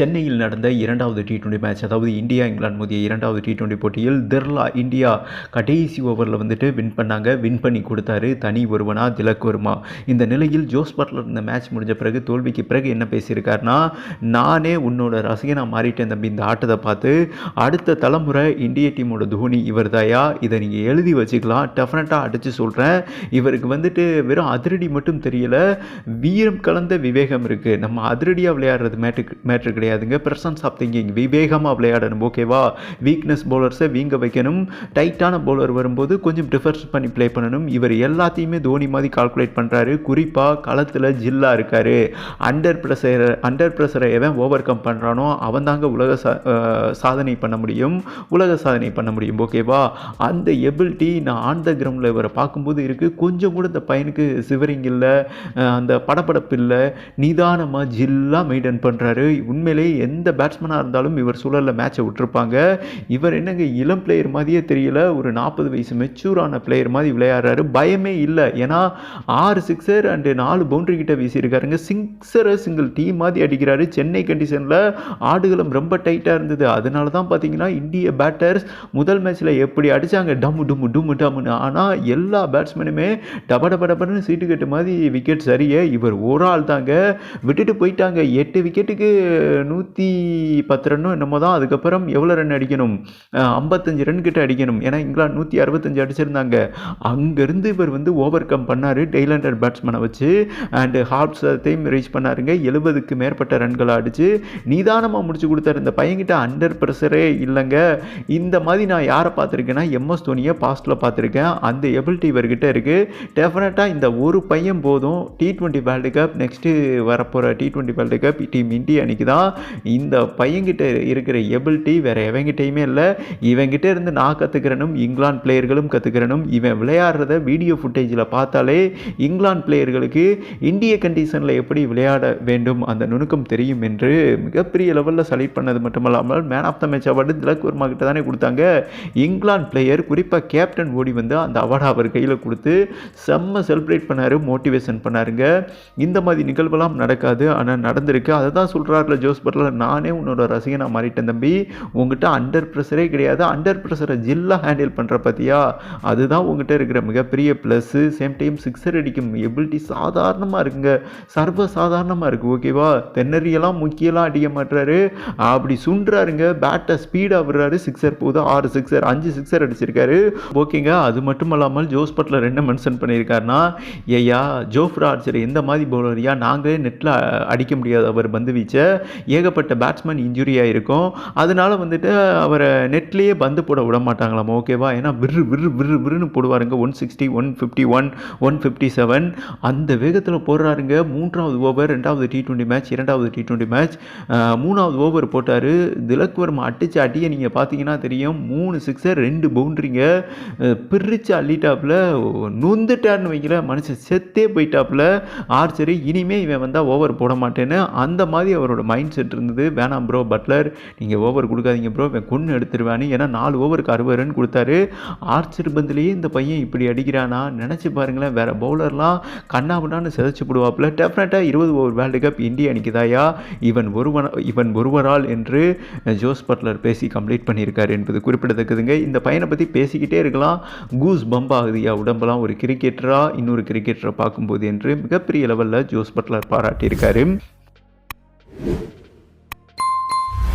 சென்னையில் நடந்த இரண்டாவது டி டுவெண்ட்டி மேட்ச் அதாவது இந்தியா இங்கிலாந்து மோதிய இரண்டாவது டி டுவெண்ட்டி போட்டியில் திர்லா இந்தியா கடைசி ஓவரில் வந்துட்டு வின் பண்ணாங்க. வின் பண்ணி கொடுத்தாரு தனி ஒருவனா திலக் வருமா. இந்த நிலையில் ஜோஸ் பட்லர் இந்த மேட்ச் முடிஞ்ச பிறகு தோல்விக்கு பிறகு என்ன பேசியிருக்காருன்னா நானே உன்னோட ரசிகனாக மாறிட்டேன் தம்பி இந்த ஆட்டத்தை பார்த்து. அடுத்த தலைமுறை இந்திய டீமோட தோனி இவர் தாயா இதை நீங்கள் எழுதி வச்சுக்கலாம். டெஃபினட்டாக அடித்து சொல்கிறேன் இவருக்கு வந்துட்டு வெறும் அதிரடி மட்டும் தெரியல. வீரம் கலந்த விவேகம் இருக்குது நம்ம அதிரடியாக விளையாடுறது மேட்ரு மேட்ரு கிடையாதுங்க. ப்ரெசன்ஸ் ஆஃப் திங்கிங் விவேகமாக விளையாடணும் ஓகேவா வீக்னஸ் பவுலர்ஸை வீங்க வைக்கணும். டைட்டான பவுலர் வரும்போது கொஞ்சம் டிஃபர்ஸ் பண்ணி ப்ளே பண்ணணும். இவர் எல்லாத்தையுமே தோனி மாதிரி கால்குலேட் பண்ணுறாரு குறிப்பாக களத்தில் ஜில்லாக இருக்கார். அண்டர் ப்ரெஷர் அண்டர் ப்ரெஷரை எவன் ஓவர் கம் பண்ணுறானோ அவன் தாங்க உலக சா சாதனை பண்ண முடியும். உலக சாதனை பண்ண முடியும் ஓகேவா அந்த எபிலிட்டி நான் ஆன் த கிரவுண்டில் இவரை பார்க்கும்போது இருக்குது கொஞ்சம் கூட இந்த பையனுக்கு சிவரிங் இல்லை அந்த படப்படப்பு இல்லை. நிதானமாக ஜில்லாக மெயின்டைன் பண்ணுறாரு உண்மையிலே எந்த பேட்ஸ்மேனாக இருந்தாலும் இவர் சூழலில் மேட்சை விட்டுருப்பாங்க. இவர் என்னங்க இளம் பிளேயர் மாதிரியே தெரியல ஒரு நாற்பது வயசு மெச்சூரான பிளேயர் மாதிரி விளையாடுறாரு. பயமே இல்லை. ஏன்னா ஆறு சிக்ஸர் அண்டு நாலு பவுண்டரி கிட்ட வீசியிருக்காருங்க. சிக்ஸரை சிங்கிள் டீம் மாதிரி அடிக்கிறாரு. சென்னை கண்டிஷனில் ஆடுகளம் ரொம்ப டைட்டாக இருந்தது. அதனால தான் பார்த்தீங்கன்னா இந்திய பேட்டர்ஸ் முதல் மேட்ச்சில் எப்படி அடித்தாங்க டம்மு டும்மு டும்மு டம்முன்னு ஆனால் எல்லா பேட்ஸ்மேனுமே டப டப டபன்னு சீட்டு கட்டு மாதிரி விக்கெட் சரியே இவர் ஒரு ஆள் தாங்க விட்டுட்டு போயிட்டாங்க. எட்டு விக்கெட்டுக்கு நூற்றி பத்து ரன்னோ என்னமோ தான் அதுக்கப்புறம் எவ்வளோ ரன் அடிக்கணும்? ஐம்பத்தஞ்சு ரன் கிட்ட அடிக்கணும். ஏன்னா இங்கிலாந்து நூற்றி அறுபத்தஞ்சு அடிச்சிருந்தாங்க. அங்கேருந்து இவர் வந்து ஓவர் கம் பண்ணார். டெய்லண்டர் பேட்ஸ்மேனை வச்சு அண்டு ஹார்ப்ஸத்தையும் ரீச் பண்ணாருங்க. எழுபதுக்கு மேற்பட்ட ரன்களை அடித்து நிதானமாக முடிச்சு கொடுத்தாரு. இந்த பையன்கிட்ட அண்டர் ப்ரெஷரே இல்லைங்க. இந்த மாதிரி நான் யாரை பார்த்துருக்கேன்னா எம்எஸ் தோனியை பாஸ்ட்டில் பார்த்துருக்கேன். அந்த எபிலிட்டி இவர்கிட்ட இருக்குது டெஃபினட்டாக இந்த ஒரு பையன் போதும். T twenty world cup next வரப்போகிற T twenty world cup team India அன்றைக்கி தான் இந்த பையன்கிட்ட இருக்கிற எபிலிட்டி வேறு எவங்கிட்டையுமே இல்லை. இவங்கிட்ட இருந்து நான் கற்றுக்கிறனும் இங்கிலாந்து பிளேயர்களும் கற்றுக்கிறனும் இவன் விளையாடுறத வீடியோ ஃபுட்டேஜில் பார்த்தாலே இங்கிலாந்து பிளேயர்களுக்கு இந்திய கண்டிஷனில் எப்படி விளையாட வேண்டும் அந்த நுணுக்கம் தெரியும் என்று மிகப்பெரிய லெவலில் செலக்ட் பண்ணது மட்டுமல்லாமல் man of the match award Tilak Varma கிட்ட தானே கொடுத்தாங்க. இங்கிலாந்து பிளேயர் குறிப்பாக கேப்டன் ஓடி வந்து அந்த அவார்டை அவர் கையில் கொடுத்து செம்ம செலிப்ரேட் பண்ணார் மோட்டிவேஷன் பண்ணாருங்க. இந்த மாதிரி நிகழ்வெல்லாம் நடக்காது ஆனால் நடந்திருக்கு. அதை தான் சொல்கிறாருல ஜோஸ் பட்லர் நானே உன்னோட ரசிகனாக மாறிட்டேன் தம்பி. உங்ககிட்ட அண்டர் ப்ரெஷரே கிடையாது. அண்டர் ப்ரெஷரை ஜில்லாக ஹேண்டில் பண்ணுற பார்த்தியா அதுதான் உங்ககிட்ட இருக்கிற மிகப்பெரிய ப்ளஸ்ஸு சேம் டைம் சிக்ஸர் அடிக்கும் எபிலிட்டி சாதாரணமாக இருக்குங்க. சர்வ சாதாரணமாக இருக்குது ஓகேவா தென்னறியெல்லாம் முக்கியெல்லாம் அடிக்க மாட்டுறாரு அப்படி சுண்டுறாருங்க. பேட்டை ஸ்பீடாக விடுறாரு. சிக்ஸர் போகுது. ஆறு சிக்ஸர் அஞ்சு சிக்ஸர் அடிச்சிருக்காரு. ஓகேங்க அது மட்டும் இல்லாமல் ஜோஸ் பட்லர் என்ன மென்ஷன் பண்ணியிருக்காருன்னா ஏய்யா ஜோஃப்ரா ஆர்ச்சர் எந்த மாதிரி பவுலரியா நாங்களே நெட்டில் அடிக்க முடியாது அவர் பந்து வீச்சை. ஏகப்பட்ட பேட்ஸ்மேன் இன்ஜுரியாக இருக்கும். அதனால் வந்துட்டு அவரை நெட்லேயே பந்து போட விட மாட்டாங்களாம்? ஓகேவா ஏன்னா விரு விரு விரு விருன்னு போடுவாருங்க. One sixty one fifty one one fifty seven அந்த வேகத்தில் போடுறாருங்க. மூன்றாவது ஓவர் ரெண்டாவது டி டுவெண்ட்டி மேட்ச் இரண்டாவது டி டுவெண்ட்டி மேட்ச் மூணாவது ஓவர் போட்டார். திலக் வர்மா அடிச்ச அடியை நீங்கள் பார்த்தீங்கன்னா தெரியும். மூணு சிக்ஸர் ரெண்டு பவுண்ட்ரிங்க பிரித்து அள்ளிட்டாப்புல நொந்துட்டார்னு வைக்கல மனுஷன் செத்தே போயிட்டாப்புல. ஆர்ச்சரி இனிமே இவன் வந்தால் ஓவர் போட மாட்டேன்னு. அந்த மாதிரி அவரோட மைண்ட் செட் இருந்தது. வேணாம் ப்ரோ பட்லர் நீங்கள் ஓவர் கொடுக்காதீங்க ப்ரோ இவன் கொன்று எடுத்துருவான்னு ஏன்னா நாலு ஓவருக்கு அறுபது ரன் கொடுத்தாரு. ஆர்ச்சர் பந்துலேயே இந்த பையன் இப்படி அடிக்கிறானா? நினச்சி பாருங்களேன் வேறு பவுலர்லாம் கண்ணாபுண்ணான்னு சிதைச்சு போடுவாப்புல. டெஃபினட்டாக இருபது ஓவர் வேர்ல்டு கப் இந்தியா அணிக்குதாயா இவன் ஒருவன் இவன் ஒருவரால் என்று ஜோஸ் பட்லர் பேசி கம்ப்ளீட் பண்ணியிருக்காரு என்பது குறிப்பிடத்தக்கதுங்க. இந்த பையனை பற்றி பேசிக்கிட்டே இருக்கலாம். கூஸ் பம்ப் ஆகுதுயா? உடம்பெல்லாம் ஒரு கிரிக்கெட்டராக இன்னொரு கிரிக்கெட்டரை பார்க்கும்போது என்று மிகப்பெரிய லெவலில் ஜோஸ் பட்லர் பாராட்டியிருக்காரு.